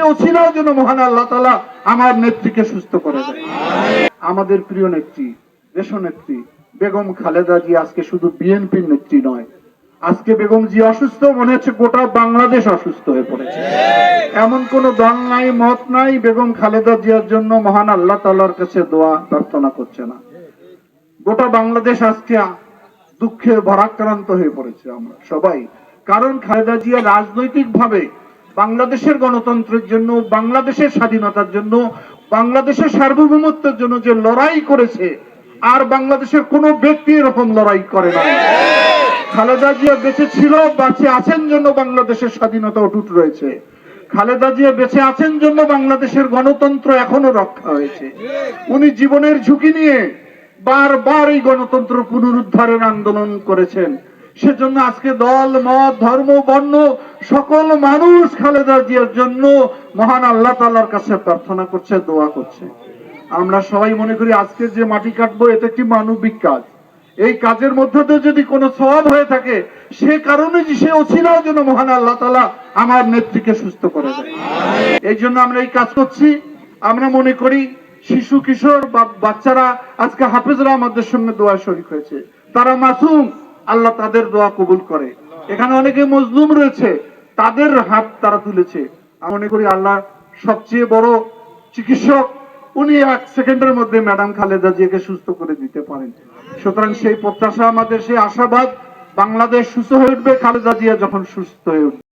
সে অছিলাও যেন মহান আল্লাহ তালা আমার নেত্রীকে সুস্থ করে দেয় আমাদের প্রিয় নেত্রী দেশ নেত্রী বেগম খালেদা জি আজকে শুধু বিএনপির নেত্রী নয়। আজকে বেগম জি অসুস্থ মনে হচ্ছে গোটা বাংলাদেশ অসুস্থ হয়ে পড়েছে। এমন কোন দল নাই মত নাই বেগম খালেদা জিয়ার জন্য মহান আল্লাহ তাল্লাহর কাছে দোয়া প্রার্থনা করছে না। গোটা বাংলাদেশ আজকে দুঃখে ভরাক্রান্ত হয়ে পড়েছে আমরা সবাই। কারণ খালেদা জিয়া রাজনৈতিক ভাবে বাংলাদেশের গণতন্ত্রের জন্য, বাংলাদেশের স্বাধীনতার জন্য, বাংলাদেশের সার্বভৌমত্বের জন্য যে লড়াই করেছে, আর বাংলাদেশের কোন ব্যক্তি এরকম লড়াই করে না। খালেদা জিয়া বেঁচে ছিল, বেঁচে আছেন জন্য বাংলাদেশের স্বাধীনতা অটুট রয়েছে। খালেদা জিয়া বেঁচে আছেন জন্য বাংলাদেশের গণতন্ত্র এখনও রক্ষা হয়েছে। উনি জীবনের ঝুঁকি নিয়ে বারবার এই গণতন্ত্র পুনরুদ্ধারের আন্দোলন করেছেন। সেজন্য আজকে দল, মত, ধর্ম, বর্ণ সকল মানুষ খালেদা জিয়ার জন্য মহান আল্লাহ তাল্লাহর কাছে প্রার্থনা করছে দোয়া করছে। আমরা সবাই মনে করি আজকে যে মাটি কাটবো এটা একটি মানবিক কাজ। এই কাজের মধ্যে দিয়ে যদি কোনো সওয়াব হয়ে থাকে সে কারণে যে সে অছিলাও যেন মহান আল্লাহ তালা আমার নেত্রীকে সুস্থ করে দেয়। এই জন্য আমরা এই কাজ করছি। আমরা মনে করি শিশু কিশোর বা বাচ্চারা আজকে হাফেজরা আমাদের সঙ্গে দোয়া শরিক হয়েছে। তারা মাসুম আল্লাহ তাদের দোয়া কবুল করে। এখানে অনেকে মজলুম রয়েছে, তাদের হাত তারা তুলেছে। আমি মনে করি আল্লাহ সবচেয়ে বড় চিকিৎসক, উনি এক সেকেন্ডের মধ্যে ম্যাডাম খালেদা জিয়াকে সুস্থ করে দিতে পারেন। সুতরাং সেই প্রত্যাশা, আমাদের সেই আশাবাদ, বাংলাদেশ সুস্থ হয়ে উঠবে, খালেদা জিয়া যখন সুস্থ হয়ে উঠবে।